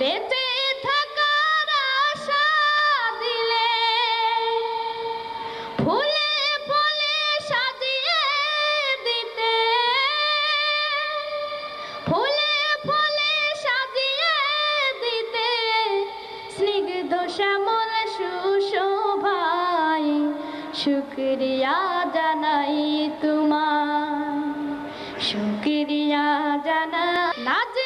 বেঁচে থাকার আশা দিলে, ফুলে ফুলে সাজিয়ে দিতে। ফুলে ফুলে সাজিয়ে দিতে, স্নিগ্ধ শ্যামল সুশোভাই শুক্রিয়া জানাই তোমার শুক্রিয়া জানা নাজনি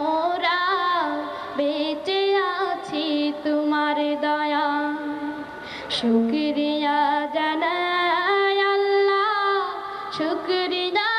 শুক্রিয়া জানাই আল্লাহ শুক্রিয়া